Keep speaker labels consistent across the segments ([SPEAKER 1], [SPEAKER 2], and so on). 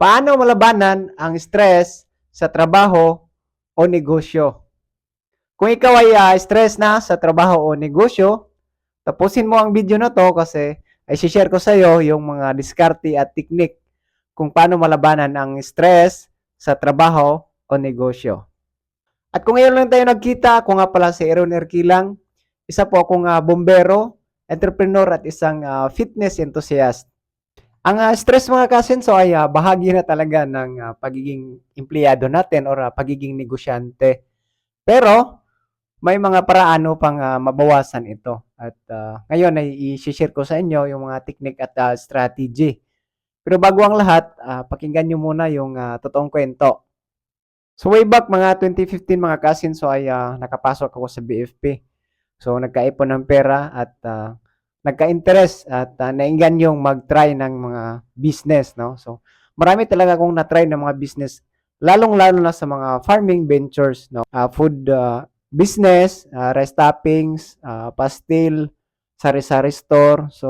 [SPEAKER 1] Paano malabanan ang stress sa trabaho o negosyo? Kung ikaw ay ah, stress na sa trabaho o negosyo, tapusin mo ang video na to kasi ay share ko sa iyo yung mga diskarte at teknik kung paano malabanan ang stress sa trabaho o negosyo. At kung ngayon lang tayo nagkita, ako nga pala si Aaron Erkilang, isa po akong ah, bombero, entrepreneur at isang ah, fitness enthusiast. Ang ah, stress mga kasenso ay ah, bahagi na talaga ng ah, pagiging empleyado natin or ah, pagiging negosyante. Pero may mga paraan upang ah, mabawasan ito. At ah, ngayon ay i-share ko sa inyo yung mga technique at ah, strategy. Pero bago ang lahat, ah, pakinggan nyo muna yung ah, totoong kwento. So way back mga 2015 mga kasenso ay ah, nakapasok ako sa BFP. So nagkaipon ng pera at ah, nagka-interest at uh, naingganyong mag-try ng mga business, no? So, marami talaga akong na-try ng mga business, lalong-lalo na sa mga farming ventures, no? Ah, food ah, business, uh, rice toppings, ah, pastil, sari-sari store. So,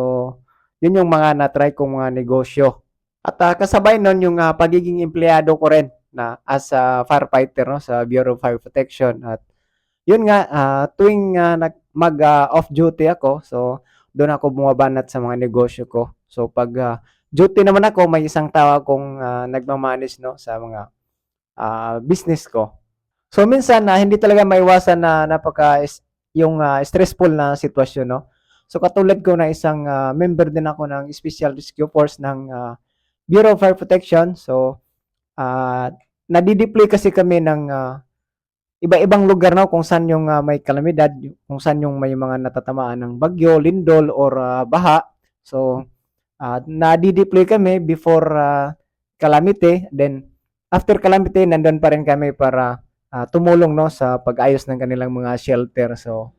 [SPEAKER 1] yun yung mga na-try kong mga negosyo. At ah, kasabay nun yung ah, pagiging empleyado ko rin na as a firefighter no sa Bureau of Fire Protection at yun nga ah, tuwing ah, nag mag ah, off duty ako so doon ako bumabanat sa mga negosyo ko. So pag ah, duty naman ako, may isang tao akong ah, nagmamanage no sa mga ah, business ko. So minsan na hindi talaga maiwasan na napaka yung ah, stressful na sitwasyon no. So katulad ko na isang ah, member din ako ng Special Rescue Force ng ah, Bureau of Fire Protection. So ah nadi-deploy kasi kami ng ah, iba-ibang lugar no kung saan yung ah, may kalamidad, kung saan yung may mga natatamaan ng bagyo, lindol or ah, baha. So ah nadi-deploy kami before ah, calamity, then after calamity nandun pa rin kami para ah, tumulong no sa pag-ayos ng kanilang mga shelter. So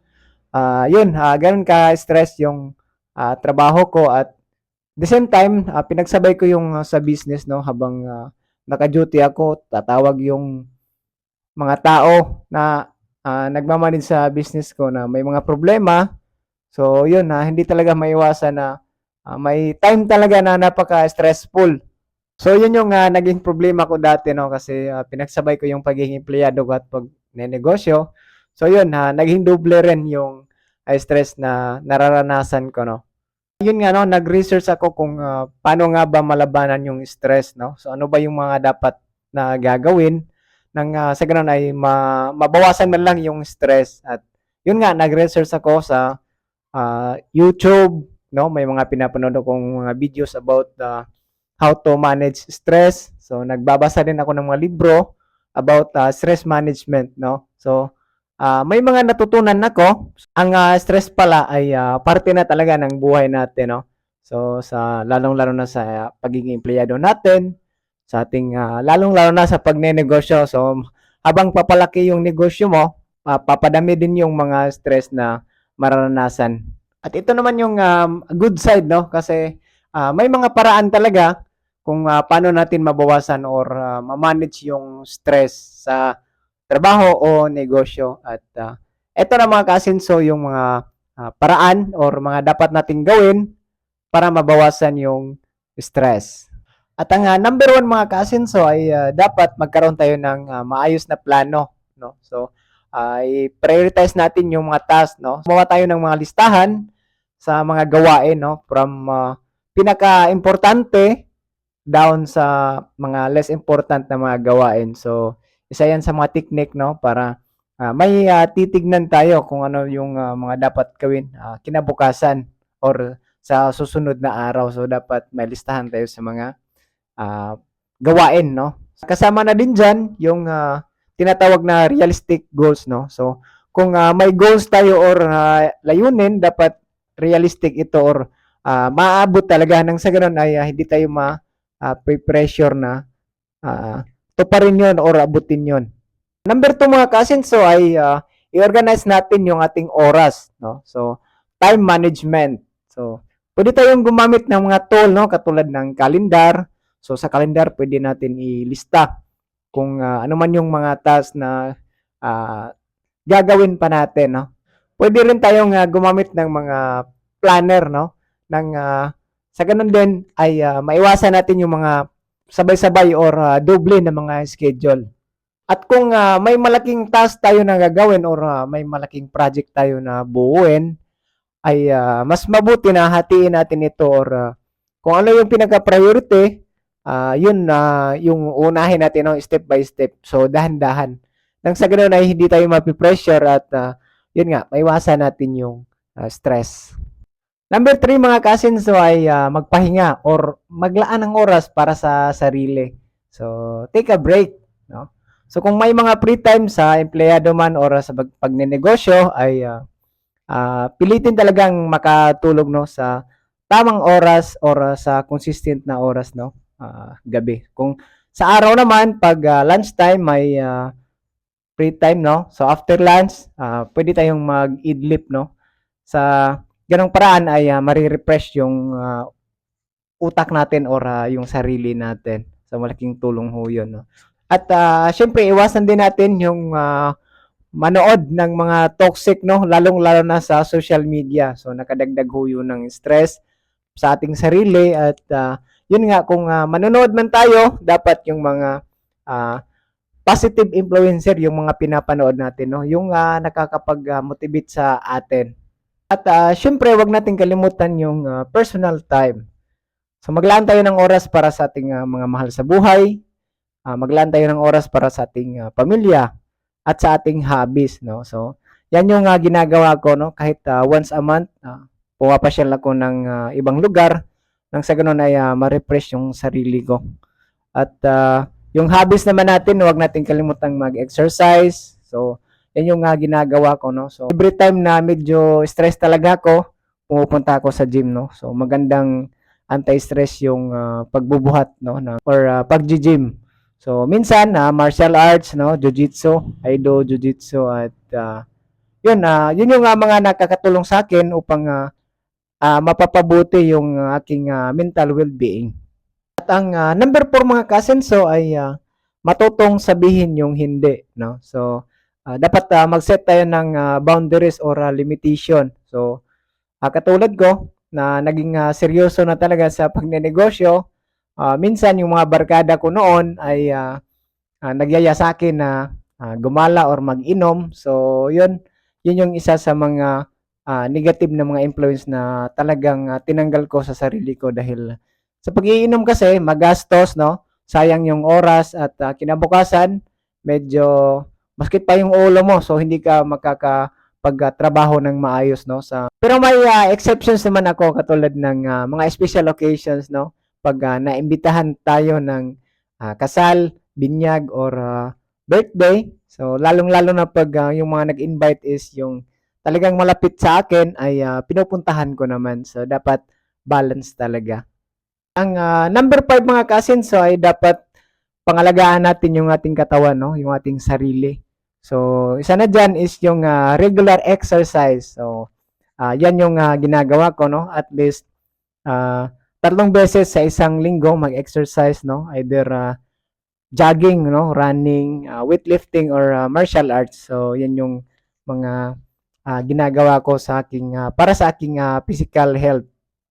[SPEAKER 1] ah yun, ah, ganun ka-stress yung ah, trabaho ko at the same time ah, pinagsabay ko yung ah, sa business no habang ah, naka-duty ako, tatawag yung mga tao na ah, nagmamanage sa business ko na may mga problema. So, yun na hindi talaga maiwasan na ah, may time talaga na napaka-stressful. So, yun yung ah, naging problema ko dati no kasi ah, pinagsabay ko yung pagiging empleyado ko at pag negosyo. So, yun ha, naging doble rin yung ah, stress na nararanasan ko no. Yun nga no, nag-research ako kung ah, paano nga ba malabanan yung stress no. So, ano ba yung mga dapat na gagawin nang ah, sa ganun ay ma- mabawasan man lang yung stress. At yun nga nag-research ako sa ah, YouTube no? May mga pinapanood akong mga videos about ah, how to manage stress. So nagbabasa din ako ng mga libro about ah, stress management no? So ah, may mga natutunan ako. Ang ah, stress pala ay ah, parte na talaga ng buhay natin no? So sa lalong-lalo na sa ah, pagiging empleyado natin sa ating ah, lalong-lalo na sa pagnenegosyo. So, habang papalaki yung negosyo mo, ah, papadami din yung mga stress na mararanasan. At ito naman yung um, good side, no? Kasi ah, may mga paraan talaga kung ah, paano natin mabawasan or ah, ma-manage yung stress sa trabaho o negosyo. At ah, ito na mga kasinso yung mga ah, paraan or mga dapat nating gawin para mabawasan yung stress. At ang ah, number one mga kasinso ay ah, dapat magkaroon tayo ng ah, maayos na plano. No? So, ay prioritize natin yung mga task. No? Gumawa tayo ng mga listahan sa mga gawain. No? From ah, pinaka-importante down sa mga less important na mga gawain. So, isa yan sa mga technique no? para ah, may ah, titignan tayo kung ano yung ah, mga dapat gawin ah, kinabukasan or sa susunod na araw. So, dapat may listahan tayo sa mga ah, gawain, no? Kasama na din dyan yung ah, tinatawag na realistic goals, no? So, kung ah, may goals tayo or ah, layunin, dapat realistic ito or ah, maaabot talaga nang sa ganun ay ah, hindi tayo ma ah, pressure na ah, tuparin yun or abutin yun. Number two mga kasinso ay ah, i-organize natin yung ating oras, no? So, time management. So, pwede tayong gumamit ng mga tool, no? Katulad ng calendar, So sa calendar pwede natin ilista kung ah, ano man yung mga task na ah, gagawin pa natin, no. Pwede rin tayong ah, gumamit ng mga planner, no, ng ah, sa ganun din ay ah, maiwasan natin yung mga sabay-sabay or ah, doble ng mga schedule. At kung ah, may malaking task tayo na gagawin or ah, may malaking project tayo na buuin, ay ah, mas mabuti na hatiin natin ito or ah, kung ano yung pinaka-priority, ah, yun na yung unahin natin no, step by step. So dahan-dahan. Nang sa ganun ay hindi tayo mapipressure at ah, yun nga, maiwasan natin yung ah, stress. Number three mga cousins so ay ah, magpahinga or maglaan ng oras para sa sarili. So take a break. No? So kung may mga free time sa empleyado man or sa pag pagnenegosyo ay ah, ah, pilitin talagang makatulog no sa tamang oras or ah, sa consistent na oras no ah, gabi. Kung sa araw naman pag ah, lunchtime may ah, free time no. So after lunch ah, pwede tayong mag-idlip no sa ganong paraan ay uh, marirefresh yung ah, utak natin or ah, yung sarili natin. So malaking tulong ho yun. No? At ah, syempre iwasan din natin yung ah, manood ng mga toxic no lalong-lalo na sa social media. So nakadagdag ho yun ng stress sa ating sarili at ah, yun nga kung ah, manonood man tayo dapat yung mga ah, positive influencer yung mga pinapanood natin no yung ah, nakakapag-motivate sa atin. At ah, syempre, wag nating kalimutan yung ah, personal time. So maglaan tayo ng oras para sa ating ah, mga mahal sa buhay. Ah, maglaan tayo ng oras para sa ating ah, pamilya at sa ating hobbies, no? So, yan yung ah, ginagawa ko, no? Kahit ah, once a month, uh, pumapasyal ako ng ah, ibang lugar nang sa ganun ay ah, ma-refresh yung sarili ko. At ah, yung hobbies naman natin, huwag nating kalimutang mag-exercise. So, yan yung nga ginagawa ko, no? So, every time na medyo stress talaga ako, pumupunta ako sa gym, no? So, magandang anti-stress yung ah, pagbubuhat, no? Na, or uh, pag-gym. So, minsan, na martial arts, no? Jiu-jitsu, Aido, Jiu-jitsu, at ah, yun, ah, yun yung ah, mga nakakatulong sa akin upang ah, ah, mapapabuti yung ah, aking ah, mental well-being. At ang ah, number 4 mga kasenso ay ah, matutong sabihin yung hindi, no? So, ah, dapat ah, mag-set tayo ng ah, boundaries or ah, limitation. So, ah, katulad ko na naging ah, seryoso na talaga sa pagnenegosyo, ah, minsan yung mga barkada ko noon ay ah, ah, nagyaya sa akin na ah, gumala or mag-inom. So, yun, yun yung isa sa mga ah, negative na mga influence na talagang ah, tinanggal ko sa sarili ko dahil sa pag-iinom kasi magastos, no? Sayang yung oras at ah, kinabukasan medyo maskit pa yung ulo mo so hindi ka makakapagtrabaho ng maayos, no? Sa Pero may ah, exceptions naman ako katulad ng ah, mga special occasions, no? Pag ah, naimbitahan tayo ng ah, kasal, binyag or ah, birthday. So lalong-lalo na pag ah, yung mga nag-invite is yung talagang malapit sa akin ay ah, pinupuntahan ko naman. So dapat balance talaga. Ang ah, number 5 mga kasin so ay dapat pangalagaan natin yung ating katawan, no? Yung ating sarili. So isa na diyan is yung ah, regular exercise. So ah, yan yung ah, ginagawa ko, no? At least ah, tatlong beses sa isang linggo mag-exercise, no? Either ah, jogging, no? Running, ah, weightlifting or ah, martial arts. So yan yung mga ah, ginagawa ko sa aking ah, para sa aking ah, physical health.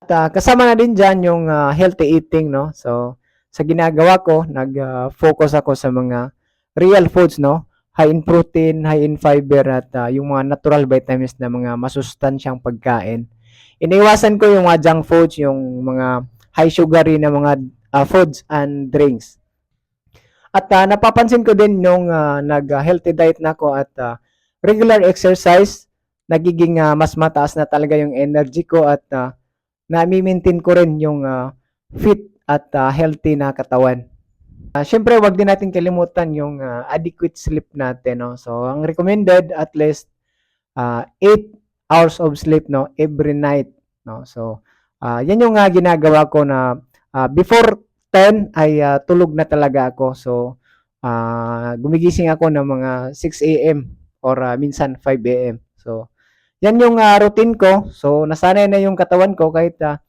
[SPEAKER 1] At ah, kasama na din diyan yung ah, healthy eating, no? So sa ginagawa ko, nag-focus ako sa mga real foods, no? High in protein, high in fiber at ah, yung mga natural vitamins na mga masustansyang pagkain. Iniwasan ko yung mga junk foods, yung mga high sugary na mga ah, foods and drinks. At ah, napapansin ko din nung ah, nag-healthy diet na ako at ah, regular exercise, nagiging ah, mas mataas na talaga yung energy ko at uh, na-maintain ko rin yung ah, fit at ah, healthy na katawan. Ah, Siyempre, wag din natin kalimutan yung ah, adequate sleep natin. No? So, ang recommended at least ah, 8 hours of sleep no every night. No? So, ah, yan yung ah, ginagawa ko na ah, before 10 ay ah, tulog na talaga ako. So, ah, gumigising ako ng mga 6 a.m. or ah, minsan 5 a.m. So, yan yung ah, routine ko. So, nasanay na yung katawan ko kahit ah,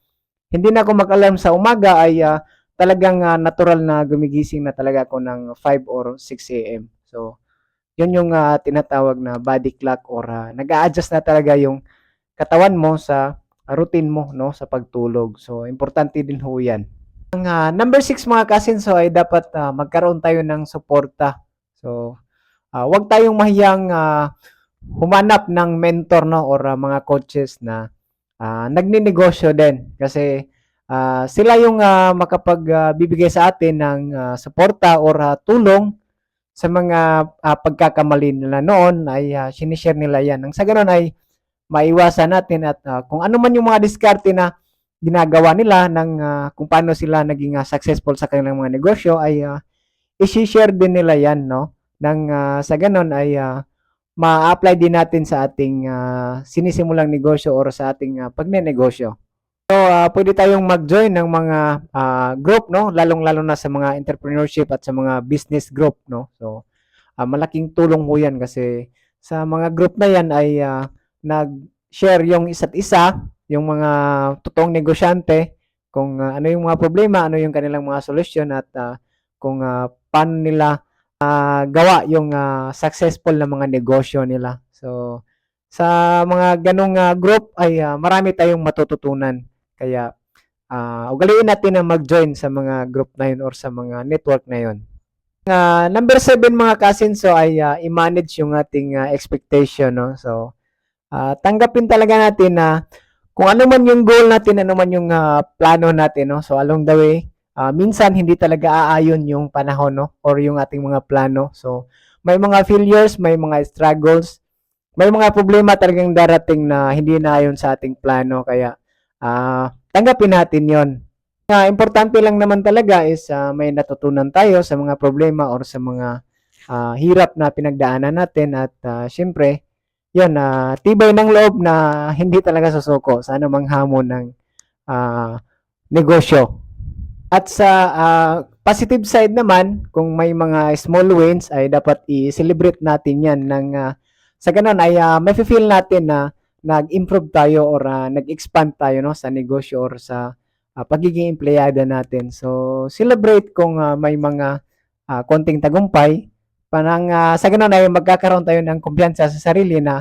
[SPEAKER 1] hindi na ako mag-alarm sa umaga ay ah, talagang ah, natural na gumigising na talaga ako ng 5 or 6 a.m. So, yun yung ah, tinatawag na body clock or ah, nag-a-adjust na talaga yung katawan mo sa routine mo no sa pagtulog. So, importante din ho yan. Ang ah, number six mga kasinso ay dapat ah, magkaroon tayo ng suporta. So, ah, wag tayong mahiyang ah, humanap ng mentor no or ah, mga coaches na ah, nagninegosyo din kasi ah, sila yung ah, makapagbibigay sa atin ng ah, suporta or ah, tulong sa mga ah, pagkakamali nila noon ay ah, sinishare nila yan. Nang sa ganun ay maiwasan natin at ah, kung ano man yung mga diskarte na ginagawa nila ng ah, kung paano sila naging ah, successful sa kanilang mga negosyo ay uh, i-share din nila yan no nang ah, sa ganun ay ah, ma-apply din natin sa ating ah, sinisimulang negosyo or sa ating ah, pagnenegosyo. So ah, pwede tayong mag-join ng mga ah, group no lalong-lalo na sa mga entrepreneurship at sa mga business group no. So ah, malaking tulong po 'yan kasi sa mga group na 'yan ay ah, nag-share yung isa't isa yung mga totoong negosyante kung ah, ano yung mga problema, ano yung kanilang mga solusyon at ah, kung ah, paano nila gawa yung ah, successful na mga negosyo nila. So sa mga ganong ah, group ay ah, marami tayong matututunan. Kaya ah, ugaliin natin na mag-join sa mga group na yun or sa mga network na yun. Ah, number seven mga kasinso ay ah, i-manage yung ating ah, expectation. No? So, ah, tanggapin talaga natin na kung ano man yung goal natin, ano man yung ah, plano natin, no? So along the way, ah, minsan hindi talaga aayon yung panahon, no? Or yung ating mga plano. So may mga failures, may mga struggles, may mga problema talagang darating na hindi naayon sa ating plano. Kaya ah, tanggapin natin yon. Ah, importante lang naman talaga is ah, may natutunan tayo sa mga problema or sa mga ah, hirap na pinagdaanan natin at ah, syempre, yun, ah, tibay ng loob na hindi talaga susuko sa anumang hamon ng ah, negosyo. At sa ah, positive side naman, kung may mga small wins ay dapat i-celebrate natin yan ng ah, sa ganun ay uh, feel natin na nag-improve tayo or ah, nag-expand tayo no sa negosyo or sa ah, pagiging empleyado natin. So celebrate kung ah, may mga ah, konting tagumpay Parang ah, sa ganun ay magkakaroon tayo ng kumpiyansa sa sarili na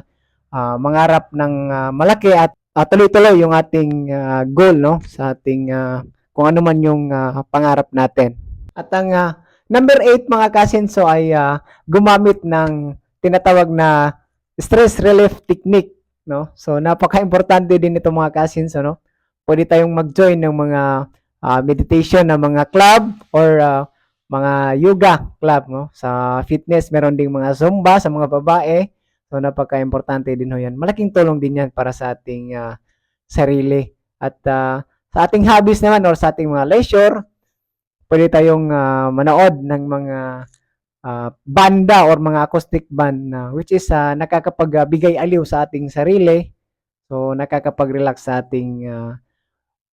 [SPEAKER 1] ah, mangarap ng ah, malaki at ah, tuloy-tuloy yung ating ah, goal no sa ating ah, kung ano man yung ah, pangarap natin. At ang ah, number 8 mga kasinso ay ah, gumamit ng tinatawag na stress relief technique no. So napaka-importante din ito mga kasinso no. Pwede tayong mag-join ng mga ah, meditation ng mga club or ah, mga yoga club no sa fitness meron ding mga zumba sa mga babae so napaka-importante din ho yan malaking tulong din yan para sa ating ah, sarili at ah, sa ating hobbies naman or sa ating mga leisure pwede tayong ah, manood ng mga ah, banda or mga acoustic band na which is ah, nakakapagbigay aliw sa ating sarili. So nakakapag-relax sa ating ah,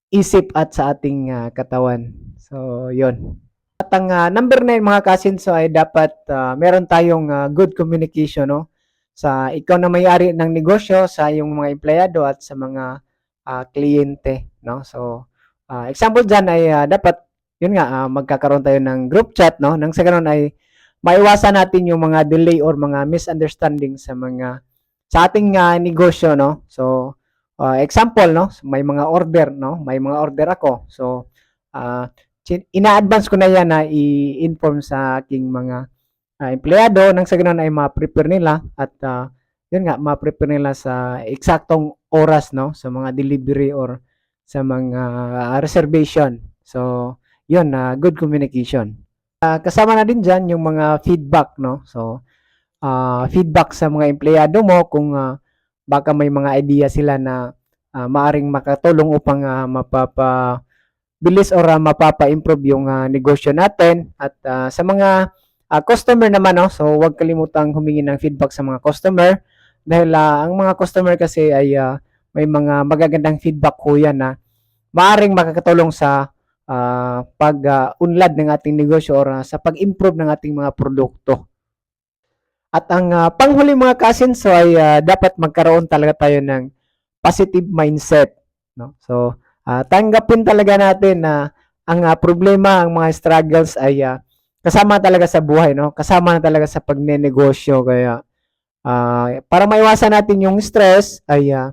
[SPEAKER 1] isip at sa ating ah, katawan. So yon at ang ah, number 9 mga kasinso ay dapat ah, meron tayong ah, good communication no? Sa ikaw na may-ari ng negosyo sa iyong mga empleyado at sa mga ah, kliyente no. So ah, example diyan ay ah, dapat yun nga ah, magkakaroon tayo ng group chat no nang sa ganun ay maiwasan natin yung mga delay or mga misunderstanding sa mga sa ating ah, negosyo no. So ah, example no, may mga order no, may mga order ako. So chin- ina-advance ko na yan na i-inform sa aking mga ah, empleyado nang sa ganun ay ma-prepare nila at ah, yun nga ma-prepare nila sa eksaktong oras no sa mga delivery or sa mga ah, reservation. So, yun na good communication. Ah, kasama na din diyan yung mga feedback no. So, ah, feedback sa mga empleyado mo kung ah, baka may mga idea sila na ah, maaring makatulong upang ah, mapapa bilis or uh, mapapa-improve yung ah, negosyo natin at ah, sa mga ah, customer naman no so huwag kalimutang humingi ng feedback sa mga customer dahil ah, ang mga customer kasi ay ah, may mga magagandang feedback ko yan na maaring makakatulong sa ah, pag-unlad ng ating negosyo or ah, sa pag-improve ng ating mga produkto. At ang ah, panghuli mga kasinso ay ah, dapat magkaroon talaga tayo ng positive mindset no so ah, tanggapin talaga natin na ang ah, problema, ang mga struggles ay ah, kasama talaga sa buhay, no? Kasama na talaga sa pagnenegosyo. Kaya ah, para maiwasan natin yung stress ay ah,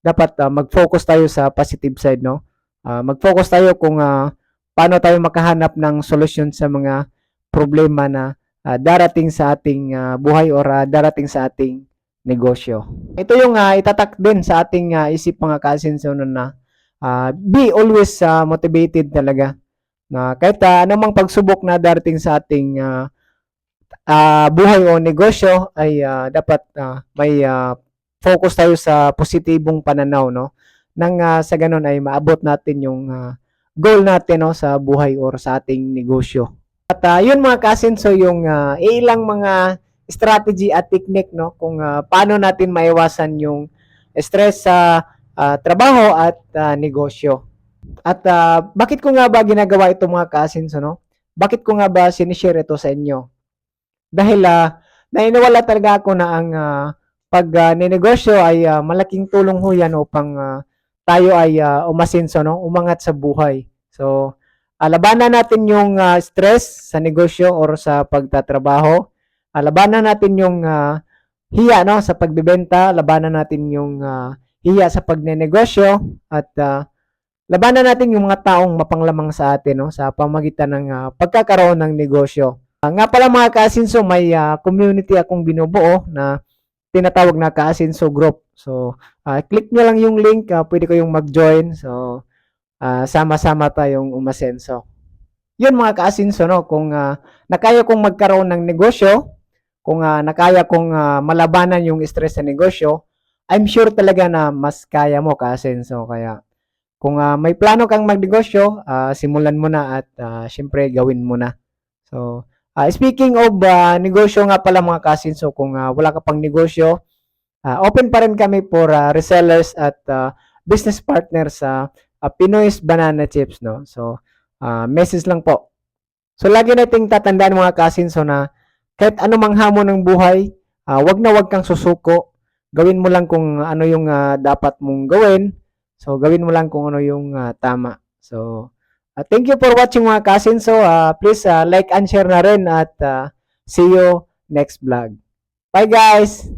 [SPEAKER 1] dapat ah, mag-focus tayo sa positive side, no? Ah, mag-focus tayo kung ah, paano tayo makahanap ng solusyon sa mga problema na ah, darating sa ating ah, buhay or ah, darating sa ating negosyo. Ito yung ah, itatak din sa ating ah, isip mga kasinso no, na ah, be always ah, motivated talaga na kahit uh, anumang pagsubok na darating sa ating ah, ah, buhay o negosyo ay ah, dapat ah, may ah, focus tayo sa positibong pananaw no nang ah, sa ganun ay maabot natin yung ah, goal natin no sa buhay or sa ating negosyo. At ah, yun mga kasinso yung ah, ilang mga strategy at technique no kung ah, paano natin maiwasan yung stress sa ah, trabaho at ah, negosyo. At ah, bakit ko nga ba ginagawa ito mga kasinso no? Bakit ko nga ba sinishare ito sa inyo? Dahil ah, nainiwala talaga ako na ang ah, pag ah, ninegosyo ay ah, malaking tulong ho yan upang ah, tayo ay ah, umasenso, no? umangat sa buhay. So, ah, labanan natin yung ah, stress sa negosyo or sa pagtatrabaho. Ah, labanan natin yung ah, hiya no sa pagbebenta, labanan natin yung ah, hiya sa pagnenegosyo at ah, labanan natin yung mga taong mapanglamang sa atin no sa pamagitan ng ah, pagkakaroon ng negosyo. Ah, nga pala mga kaasinso, may ah, community akong binubuo na tinatawag na Kaasinso Group. So, ah, click nyo lang yung link, ah, pwede kayong mag-join. So, ah, sama-sama tayong umasenso. Yun mga kaasinso, no? Kung ah, nakaya kong magkaroon ng negosyo, kung ah, nakaya kong ah, malabanan yung stress sa negosyo, I'm sure talaga na mas kaya mo kaasinso. Kaya, kung ah, may plano kang magnegosyo, ah, simulan mo na at ah, syempre gawin mo na. So, Ah, speaking of ah, negosyo nga pala mga kasinso, kung ah, wala ka pang negosyo, ah, open pa rin kami for ah, resellers at ah, business partners sa ah, Pinoy's Banana Chips. No? So, ah, message lang po. So, lagi nating tatandaan mga kasinso na kahit anumang hamon ng buhay, ah, wag na wag kang susuko. Gawin mo lang kung ano yung ah, dapat mong gawin. So, gawin mo lang kung ano yung ah, tama. So, Uh, thank you for watching mga kasin. So, uh, please uh, like and share na rin at uh, see you next vlog. Bye guys!